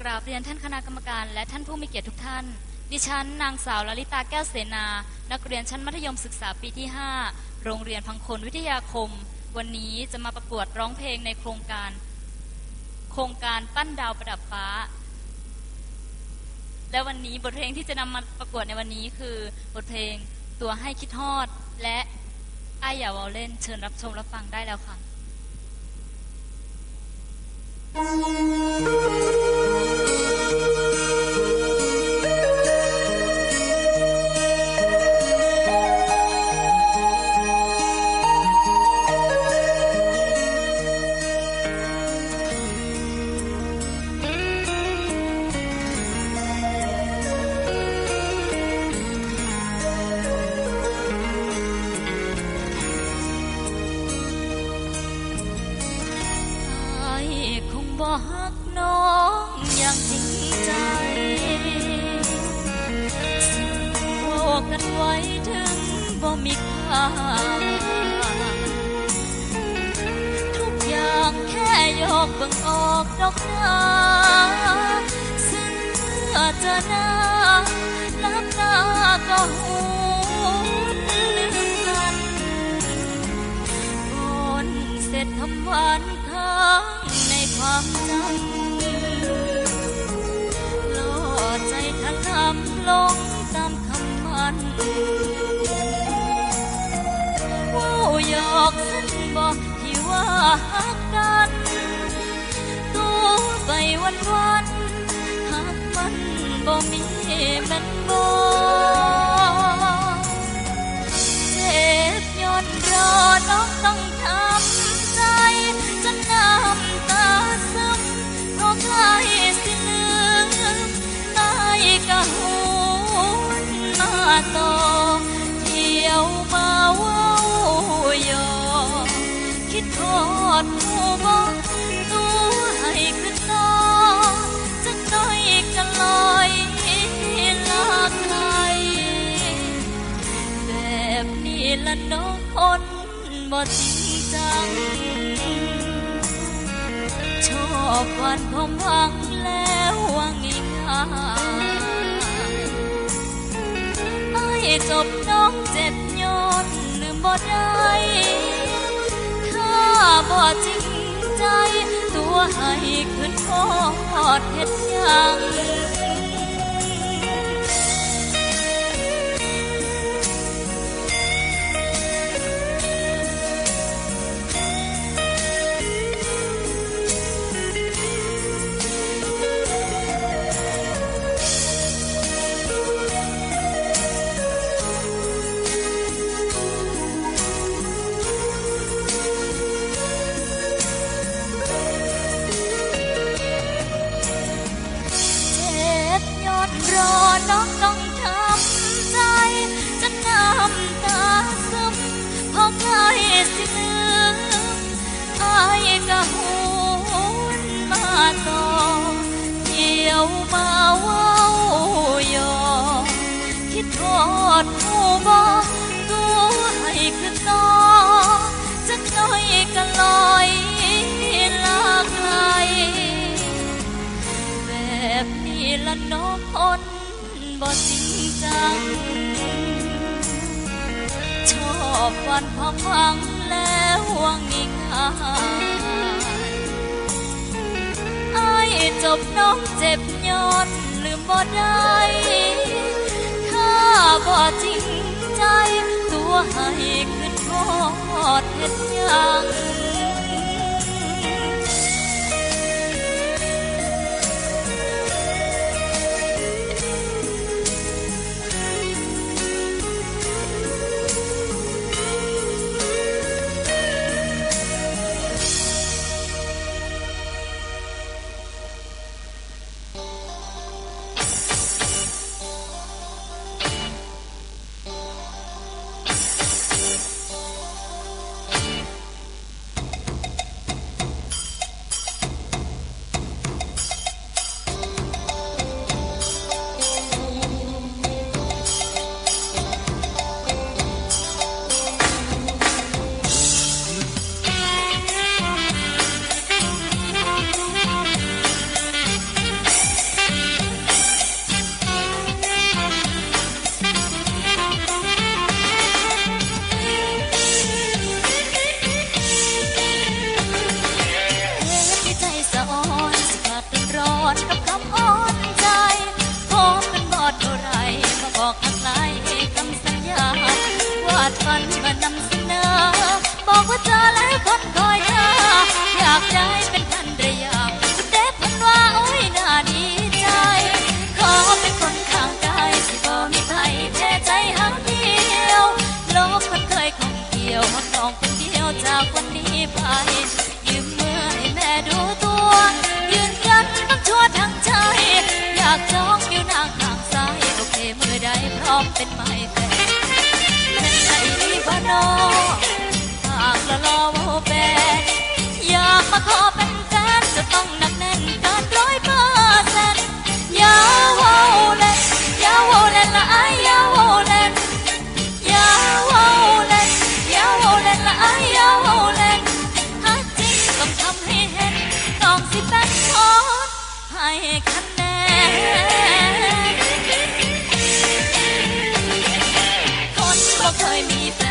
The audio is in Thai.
กราบเรียนท่านคณะกรรมการและท่านผู้มีเกียรติทุกท่าน ดิฉัน นางสาวลลิตาแก้วเสนา นักเรียนชั้นมัธยมศึกษาปีที่ 5 โรงเรียนพังคนวิทยาคม วันนี้จะมาประกวดร้องเพลงในโครงการ โครงการปั้นดาวประดับฟ้า และวันนี้บทเพลงที่จะนำมาประกวดในวันนี้คือบทเพลงตัวให้คิดฮอด และไอ้ายอย่าวอลเล่น เชิญรับชมรับฟังได้แล้วค่ะ ถึงบ่มีค่าทุกอย่างแค่ยอกเบิ่งออกดอกนาซึ่งเมื่อเจอหน้าลับตาก็หูลืมกันก่อนเสร็จทำหวานค้างในความจำ ว่าวหยอกสั้นบอกที่ว่าหักกันตัวไปวันวันหักมันบ่มีแม่นบ่ คิดทอดผู้บอกตัวให้ขึ้นต่อจักหน้อยก็ลอยลาไกลแบบนี้ละน้องคนบ่จริงจัง ชอบวันผมหวังแล้วว่าง่ายๆไอ้จบน้องเจ็บย้อนลืมบ่ได้ ให้ขึ้นพอดเห็ดยัง ละน้องคนบ่จริงจัง ชอบวันพอพังแล้ววังง่ายไอ้จบน้องเจ็บย้อนลืมบ่ได้ ถ้าบ่จริงใจ ตัวให้ขึ้นทอดเฮ็ดหยัง อมเป็นไม่แต่ใจนี้บ่นอ บ่เคยมีแฟน